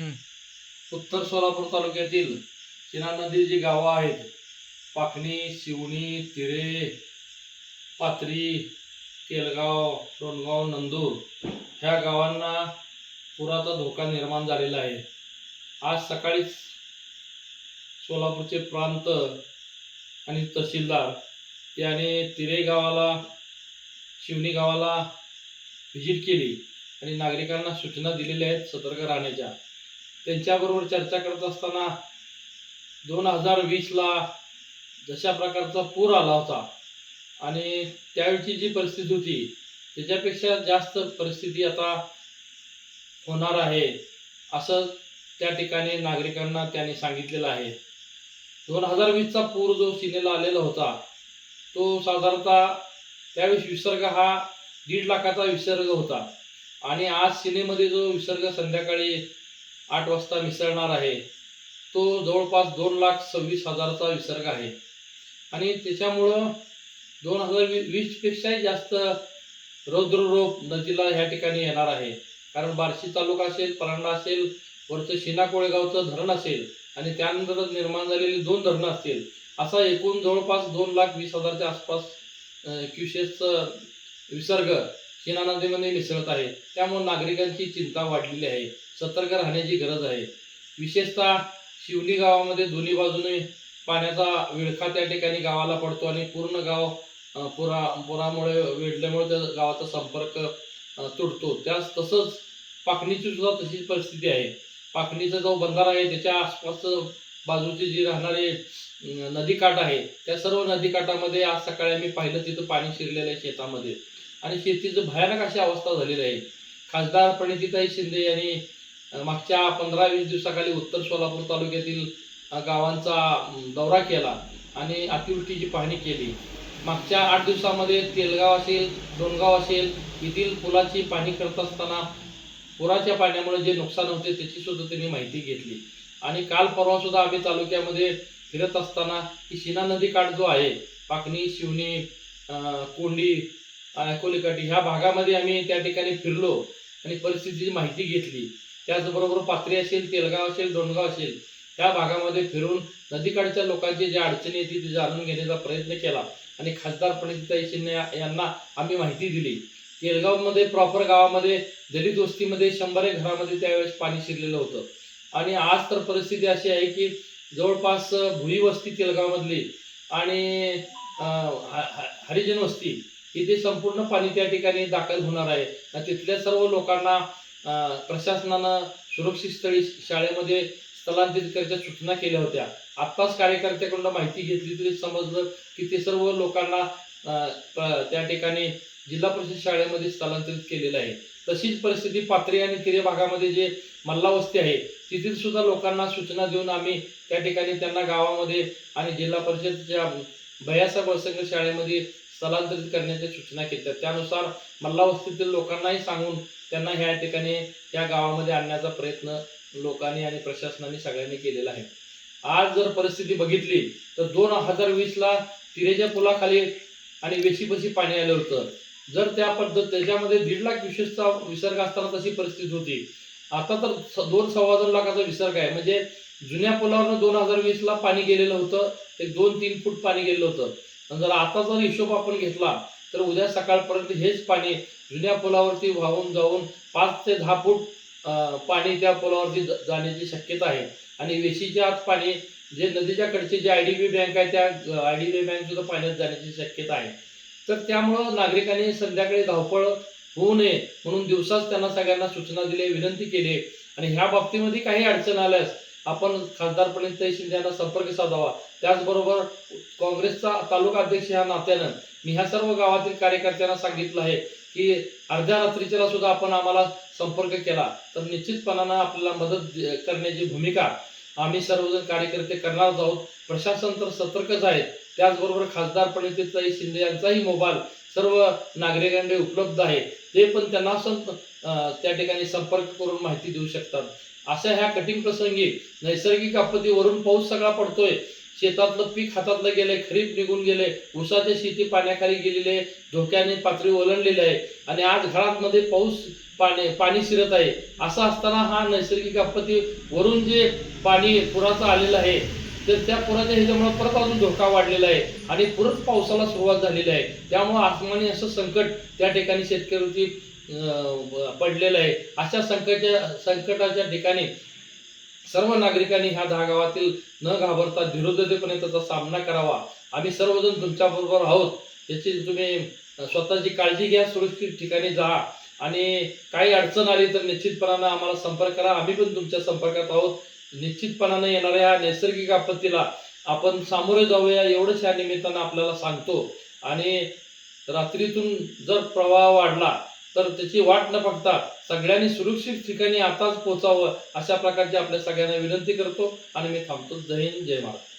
उत्तर सोलापूर तालुक्यातील शिना नदी जी गावं आहेत पाखणी शिवणी तिरे पात्री केलगाव सोनगाव नंदूर ह्या गावांना पुराचा धोका निर्माण झालेला आहे. आज सकाळीच सोलापूरचे प्रांत आणि तहसीलदार याने तिरे गावाला शिवणी गावाला व्हिजिट केली आणि नागरिकांना सूचना दिलेल्या आहेत सतर्क राहण्याच्या. त्यांच्याबरोबर चर्चा करत असताना दोन हजार वीसला जशा प्रकारचा पूर आला होता आणि त्यावेळची जी परिस्थिती होती त्याच्यापेक्षा जास्त परिस्थिती आता होणार आहे असं त्या ठिकाणी नागरिकांना त्यांनी सांगितलेलं आहे. दोन हजार वीसचा पूर जो सिनेला आलेला होता तो साधारणतः त्यावेळेस विसर्ग हा दीड लाखाचा विसर्ग होता. आणि आज सिनेमध्ये जो विसर्ग संध्याकाळी आठ वाजता मिसळणार आहे. तो जवळपास दोन लाख सव्वीस हजारचा विसर्ग आहे. आणि त्याच्यामुळं दोन हजार वी वीसपेक्षाही जास्त रौद्ररोप नदीला ह्या ठिकाणी येणार आहे. कारण बार्शी तालुका असेल परांडा असेल वरचं शिना कोळेगावचं धरण असेल आणि त्यानंतर निर्माण झालेली दोन धरणं असतील असा एकूण जवळपास दोन लाख वीस हजारच्या आसपास क्युशेसचं विसर्ग शिना नदीमध्ये मिसळत आहे. त्यामुळे नागरिकांची चिंता वाढलेली आहे. सतर्क राहण्याची गरज आहे. विशेषतः शिवली गावामध्ये दोन्ही बाजूने पाण्याचा विळखा त्या ठिकाणी गावाला पडतो आणि पूर्ण गाव पुरा पुरामुळे वेढल्यामुळे त्या गावाचा संपर्क तुटतो. त्यास तसंच पाकणीची सुद्धा तशीच परिस्थिती आहे. पाकणीचा जो बंधारा आहे त्याच्या आसपास बाजूची जी राहणारे नदीकाठ आहे त्या सर्व नदीकाठामध्ये आज सकाळी आम्ही पाहिलं तिथं पाणी शिरलेलं आहे शेतामध्ये. आणि शेतीचं भयानक अशी अवस्था झालेली आहे. खासदार प्रणितीताई शिंदे यांनी मागच्या पंधरा वीस दिवसाखाली उत्तर सोलापूर तालुक्यातील गावांचा दौरा केला आणि अतिवृष्टीची पाहणी केली. मागच्या आठ दिवसामध्ये तेलगाव असेल डोणगाव असेल येथील पुलाची पाणी करत असताना पुराच्या पाण्यामुळे जे नुकसान होते त्याची सुद्धा त्यांनी माहिती घेतली. आणि काल परवा सुद्धा आम्ही तालुक्यामध्ये फिरत असताना की शिना नदी काठ जो आहे पाकणी शिवणी कोंडी कोलीकाठी ह्या भागामध्ये आम्ही त्या ठिकाणी फिरलो आणि परिस्थितीची माहिती घेतली. त्याचबरोबर पाथरी असेल तेलगाव असेल डोणगाव असेल त्या भागामध्ये फिरून नदीकाठच्या लोकांची ज्या अडचणी येते ती जाणून घेण्याचा प्रयत्न केला. आणि खासदार प्रणितीताई शिंदे यांना आम्ही माहिती दिली. तेलगावमध्ये प्रॉपर गावामध्ये दलित वस्तीमध्ये शंभर एक घरामध्ये त्यावेळेस पाणी शिरलेलं होतं. आणि आज तर परिस्थिती अशी आहे की जवळपास भुई वस्ती तेलगावमधली आणि ह- हरिजन वस्ती इथे संपूर्ण पाणी त्या ठिकाणी दाखल होणार आहे. तिथल्या सर्व लोकांना प्रशासनानं सुरक्षित स्थळी शाळेमध्ये स्थलांतरित करण्याच्या सूचना केल्या होत्या. आत्ताच कार्यकर्त्याकडून माहिती घेतली तरी समजलं की ते सर्व लोकांना त्या ठिकाणी जिल्हा परिषद शाळेमध्ये स्थलांतरित केलेलं आहे. तशीच परिस्थिती पात्री आणि तिरे भागामध्ये जे मल्ला वस्ती आहे तिथील सुद्धा लोकांना सूचना देऊन आम्ही त्या ठिकाणी त्यांना गावामध्ये आणि जिल्हा परिषदच्या भयासा बळसंग शाळेमध्ये स्थलांतरित करण्याच्या सूचना केल्या. त्यानुसार मल्ला वस्तीतील लोकांनाही सांगून त्यांना ह्या ठिकाणी या गावामध्ये आणण्याचा प्रयत्न लोकांनी आणि प्रशासनाने सगळ्यांनी केलेला आहे. आज जर परिस्थिती बघितली तर दोन हजार वीसला तिरेच्या पुलाखाली आणि वेशीपशी पाणी आलं होतं. जर त्या पद्धत त्याच्यामध्ये दीड लाख विशेषचा विसर्ग असताना तशी परिस्थिती होती. आता तर दोन सव्वा दोन लाखाचा विसर्ग आहे. म्हणजे जुन्या पुलावरनं दोन हजार वीसला पाणी गेलेलं होतं. एक दोन तीन फूट पाणी गेलेलं होतं. जर आता जर हिशोब आपण घेतला तर उद्या सकाळपर्यंत हेच पाणी जुन्या पुलावरती वाहून जाऊन पाच ते दहा फूट पाणी त्या पुलावरती जाण्याची शक्यता आहे. आणि वेशीच्या आत पाणी जे नदीच्या कडचे जे आय डी बी बँक आहे त्या आय डी बी बँक सुद्धा पाण्यात जाण्याची शक्यता आहे. तर त्यामुळं नागरिकांनी संध्याकाळी धावपळ होऊ नये म्हणून दिवसाच त्यांना सगळ्यांना सूचना दिली विनंती केली. आणि ह्या बाबतीमध्ये काही अडचण आल्यास आपण खासदार प्रणित शिंदे यांना संपर्क साधावा. त्याचबरोबर काँग्रेसचा तालुका अध्यक्ष ह्या नात्यानं मी ह्या सर्व गावातील कार्यकर्त्यांना सांगितलं आहे की अर्ध्या रात्रीच्याला सुद्धा आपण आम्हाला संपर्क केला. तर निश्चितपणानं आपल्याला मदत करण्याची भूमिका आम्ही सर्वजण कार्यकर्ते करणार आहोत. प्रशासन तर सतर्कच आहे. त्याचबरोबर खासदार प्रणितीताई शिंदे यांचाही मोबाईल सर्व नागरिकांकडे उपलब्ध आहे. ते पण त्यांना सं- त्या ठिकाणी संपर्क करून माहिती देऊ शकतात. अशा ह्या कठीण प्रसंगी नैसर्गिक आपत्तीवरून पाऊस सगळा पडतोय. शेतातलं पीक हातातलं गेले खरीप निघून गेले उसाची शेती पाण्याखाली गेलेली आहे धोक्याने पातळी ओलांडलेली आहे आणि आज घरामध्ये पाऊस पाणी पाणी शिरत आहे. असं असताना हा नैसर्गिक आपत्ती वरून जे पाणी पुराचं आलेलं आहे तर त्या पुराच्या ह्याच्यामुळे परत अजून धोका वाढलेला आहे आणि परत पावसाला सुरुवात झालेली आहे. त्यामुळं आसमानी असं संकट त्या ठिकाणी शेतकऱ्यांची पडलेलं आहे. अशा संकटाच्या संकटाच्या ठिकाणी सर्व नागरिकांनी ह्या दहा गावातील न घाबरता धीरोदयपणे त्याचा सामना करावा. आम्ही सर्वजण तुमच्याबरोबर आहोत. याची तुम्ही स्वतःची काळजी घ्या सुरक्षित ठिकाणी जा. आणि काही अडचण आली तर निश्चितपणानं आम्हाला संपर्क करा. आम्ही पण तुमच्या संपर्कात आहोत. निश्चितपणानं येणाऱ्या या नैसर्गिक आपत्तीला आपण सामोरे जाऊया एवढंच या निमित्तानं आपल्याला सांगतो. आणि रात्रीतून जर प्रवाह वाढला तर त्याची वाट न बघता सगळ्यांनी सुरक्षित ठिकाणी आताच पोचावं अशा प्रकारची आपल्या सगळ्यांना विनंती करतो. आणि मी थांबतो. जय हिंद जय महाराज